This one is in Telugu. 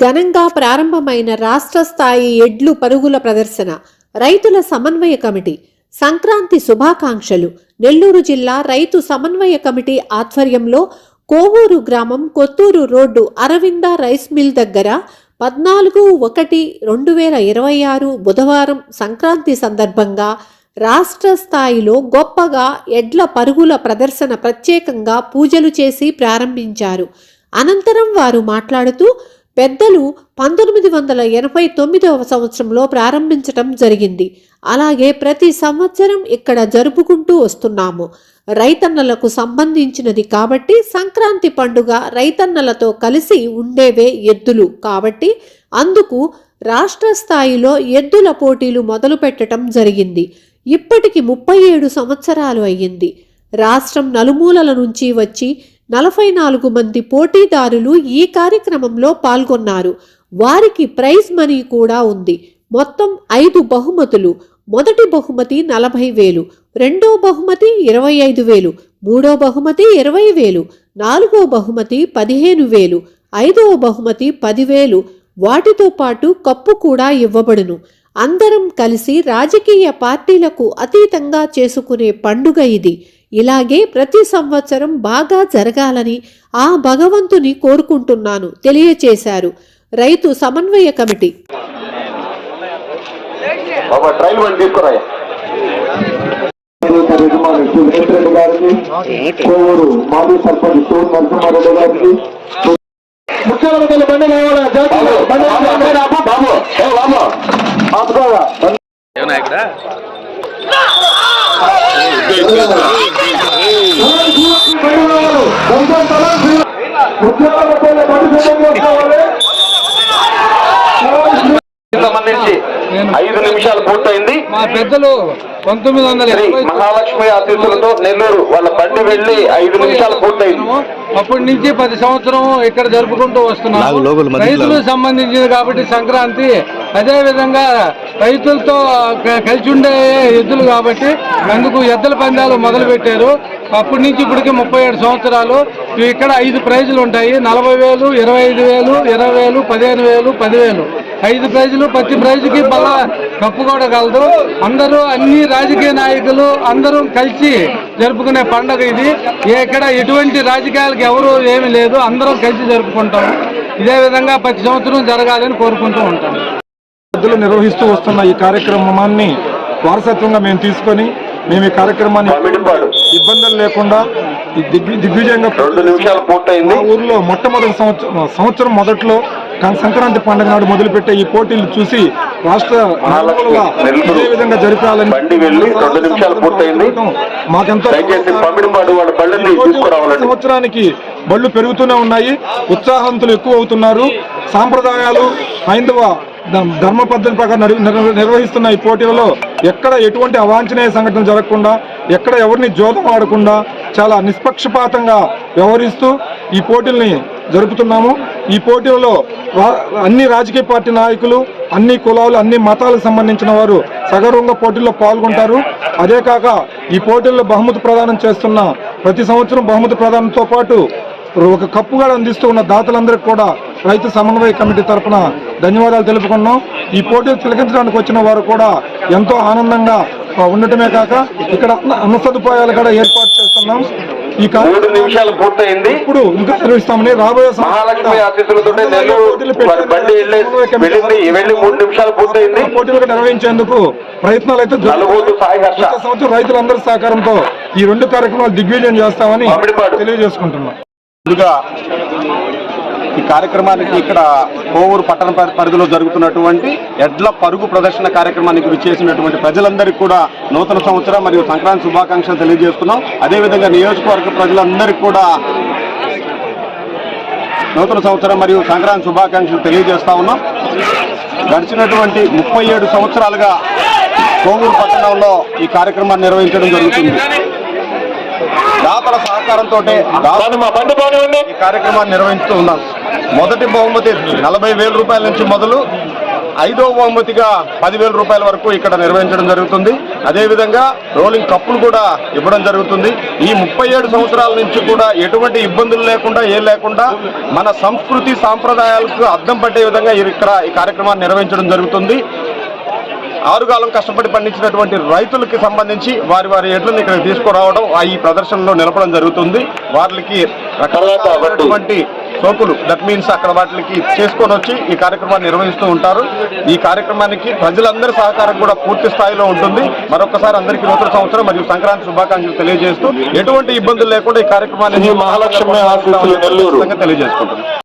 ఘనంగా ప్రారంభమైన రాష్ట్ర స్థాయి ఎడ్లు పరుగుల ప్రదర్శన రైతుల సమన్వయ కమిటీ సంక్రాంతి శుభాకాంక్షలు. నెల్లూరు జిల్లా రైతు సమన్వయ కమిటీ ఆధ్వర్యంలో కోవూరు గ్రామం Kothur road Aravinda rice mill దగ్గర పద్నాలుగు ఒకటి రెండు వేల ఇరవై ఆరు బుధవారం సంక్రాంతి సందర్భంగా రాష్ట్ర స్థాయిలో గొప్పగా ఎడ్ల పరుగుల ప్రదర్శన ప్రత్యేకంగా పూజలు చేసి ప్రారంభించారు. అనంతరం వారు మాట్లాడుతూ పెద్దలు పంతొమ్మిది వందల ఎనభై తొమ్మిదవ సంవత్సరంలో ప్రారంభించటం జరిగింది. అలాగే ప్రతి సంవత్సరం ఇక్కడ జరుపుకుంటూ వస్తున్నాము. రైతన్నలకు సంబంధించినది కాబట్టి సంక్రాంతి పండుగ రైతన్నలతో కలిసి ఉండేవే ఎద్దులు కాబట్టి అందుకు రాష్ట్ర స్థాయిలో ఎద్దుల పోటీలు మొదలు పెట్టడం జరిగింది. ఇప్పటికి ముప్పై ఏడు సంవత్సరాలు అయ్యింది. రాష్ట్రం నలుమూలల నుంచి వచ్చి నలభై నాలుగు మంది పోటీదారులు ఈ కార్యక్రమంలో పాల్గొన్నారు. వారికి ప్రైజ్ మనీ కూడా ఉంది. మొత్తం ఐదు బహుమతులు. మొదటి బహుమతి నలభై వేలు. రెండో బహుమతి ఇరవై ఐదు వేలు. మూడో బహుమతి ఇరవై వేలు. నాలుగో బహుమతి పదిహేను వేలు. ఐదవ బహుమతి పదివేలు వాటితో పాటు కప్పు కూడా ఇవ్వబడును. అందరం కలిసి రాజకీయ పార్టీలకు అతీతంగా చేసుకునే పండుగ ఇది. ఇలాగే ప్రతి సంవత్సరం బాగా జరగాలని ఆ భగవంతుని కోరుకుంటున్నాను తెలియచేశారు రైతు సమన్వయ కమిటీ. ముఖ్యమంత్రి బండి కావాలా? బాబు బాబు సంబంధించి ఐదు నిమిషాలు పూర్తయింది. మా పెద్దలు పంతొమ్మిది వందల మహాలక్ష్మి ఆశీస్సులతో నెల్లూరు వాళ్ళ బండి వెళ్ళి ఐదు నిమిషాలు పూర్తయింది. అప్పటి నుంచి పది సంవత్సరం ఇక్కడ జరుపుకుంటూ వస్తున్నాము. రైతులకు సంబంధించింది కాబట్టి సంక్రాంతి అదేవిధంగా రైతులతో కలిసి ఉండే ఎద్దులు కాబట్టి అందుకు ఎద్దుల పందాలు మొదలుపెట్టారు అప్పటి నుంచి ఇప్పటికి ముప్పై ఏడు సంవత్సరాలు. ఇక్కడ ఐదు ప్రైజులు ఉంటాయి. నలభై వేలు ఇరవై ఐదు వేలు ఇరవై వేలు పదిహేను వేలు పదివేలు ఐదు ప్రైజులు ప్రతి ప్రైజుకి బలా కప్పు అందరూ అన్ని రాజకీయ నాయకులు అందరూ కలిసి జరుపుకునే పండుగ ఇది. ఇక్కడ ఎటువంటి రాజకీయాలకు ఎవరు ఏమీ లేదు. అందరం కలిసి జరుపుకుంటాం ఇదే విధంగా ప్రతి సంవత్సరం జరగాలని కోరుకుంటూ ఉంటాం పెద్దలు నిర్వహిస్తూ వస్తున్న ఈ కార్యక్రమాన్ని వారసత్వంగా మేము తీసుకొని మేము ఈ కార్యక్రమాన్ని ఇబ్బందులు లేకుండా దిగ్విజయంగా రెండు నిమిషాలు పూర్తయింది. ఊర్లో మొట్టమొదటి సంవత్సరం సంవత్సరం మొదట్లో సంక్రాంతి పండుగ నాడు మొదలుపెట్టే ఈ పోటీలు చూసి రాష్ట్ర ఇదే విధంగా జరిపాలని. మాకెంతో సంవత్సరానికి బళ్ళు పెరుగుతూనే ఉన్నాయి. ఉత్సాహంతులు ఎక్కువ అవుతున్నారు. సాంప్రదాయాలు హైందవ ధర్మ పద్ధతి ప్రకారం నిర్వహిస్తున్న ఈ పోటీలలో ఎక్కడ ఎటువంటి అవాంఛనీయ సంఘటన జరగకుండా ఎక్కడ ఎవరిని జోదం ఆడకుండా చాలా నిష్పక్షపాతంగా వ్యవహరిస్తూ ఈ పోటీల్ని జరుపుతున్నాము. ఈ పోటీలలో రా- అన్ని రాజకీయ పార్టీ నాయకులు అన్ని కులాలు అన్ని మతాలకు సంబంధించిన వారు సగర్వంగా పోటీల్లో పాల్గొంటారు. అదే కాక ఈ పోటీల్లో బహుమతి ప్రదానం చేస్తున్న ప్రతి సంవత్సరం బహుమతి ప్రదానంతో పాటు ఒక కప్పుగా అందిస్తూ ఉన్న దాతలందరికీ కూడా రైతు సమన్వయ కమిటీ తరపున ధన్యవాదాలు తెలుపుకున్నాం. ఈ పోటీలు తిలకించడానికి వచ్చిన వారు కూడా ఎంతో ఆనందంగా ఉండటమే కాక ఇక్కడ అన్న సదుపాయాలు కూడా ఏర్పాటు చేస్తున్నాం. ఈ నిమిషాలు పూర్తయింది. ఇప్పుడు ఇంకా నిర్వహిస్తామని రాబోయే పోటీలకు నిర్వహించేందుకు ప్రయత్నాలు అయితే సంవత్సరం రైతులందరి సహకారంతో ఈ రెండు కార్యక్రమాలు దిగ్విజయం చేస్తామని. తెలియజేసుకుంటున్నాం. ముందుగా ఈ కార్యక్రమానికి ఇక్కడ కోవూరు పట్టణ పరి- పరిధిలో జరుగుతున్నటువంటి ఎడ్ల పరుగు ప్రదర్శన కార్యక్రమానికి విచ్చేసినటువంటి ప్రజలందరికీ కూడా నూతన సంవత్సరం మరియు సంక్రాంతి శుభాకాంక్షలు తెలియజేస్తున్నాం అదేవిధంగా నియోజకవర్గ ప్రజలందరికీ కూడా నూతన సంవత్సరం మరియు సంక్రాంతి శుభాకాంక్షలు తెలియజేస్తా ఉన్నాం. గడిచినటువంటి ముప్పై ఏడు సంవత్సరాలుగా కోవూరు పట్టణంలో ఈ కార్యక్రమాన్ని నిర్వహించడం జరుగుతుంది. దాతల సహకారంతో ఈ కార్యక్రమాన్ని నిర్వహిస్తూ ఉన్నాం. మొదటి బహుమతి నలభై వేల రూపాయల నుంచి మొదలు ఐదో బహుమతిగా పదివేల రూపాయల వరకు ఇక్కడ నిర్వహించడం జరుగుతుంది. అదేవిధంగా రోలింగ్ కప్పులు కూడా ఇవ్వడం జరుగుతుంది. ఈ ముప్పై ఏడు సంవత్సరాల నుంచి కూడా ఎటువంటి ఇబ్బందులు లేకుండా ఏం లేకుండా మన సంస్కృతి సాంప్రదాయాలకు అద్దం పట్టే విధంగా ఇక్కడ ఈ కార్యక్రమాన్ని నిర్వహించడం జరుగుతుంది. ఆరుగాలం కష్టపడి పండించినటువంటి రైతులకి సంబంధించి వారి వారి ఎడ్లను ఇక్కడ తీసుకురావడం ఆ ఈ ప్రదర్శనలో నిలపడం జరుగుతుంది. వారికి రకరకాలైనటువంటి సోకులు దట్ మీన్స్ అక్కడ వాటికి చేసుకొని వచ్చి ఈ కార్యక్రమాన్ని నిర్వహిస్తూ ఉంటారు. ఈ కార్యక్రమానికి ప్రజలందరి సహకారం కూడా పూర్తి స్థాయిలో ఉంటుంది. మరొకసారి అందరికీ నూతన సంవత్సరం మరియు సంక్రాంతి శుభాకాంక్షలు తెలియజేస్తూ ఎటువంటి ఇబ్బందులు లేకుండా ఈ కార్యక్రమాన్ని మహాలక్ష్మి. తెలియజేసుకుంటున్నాం.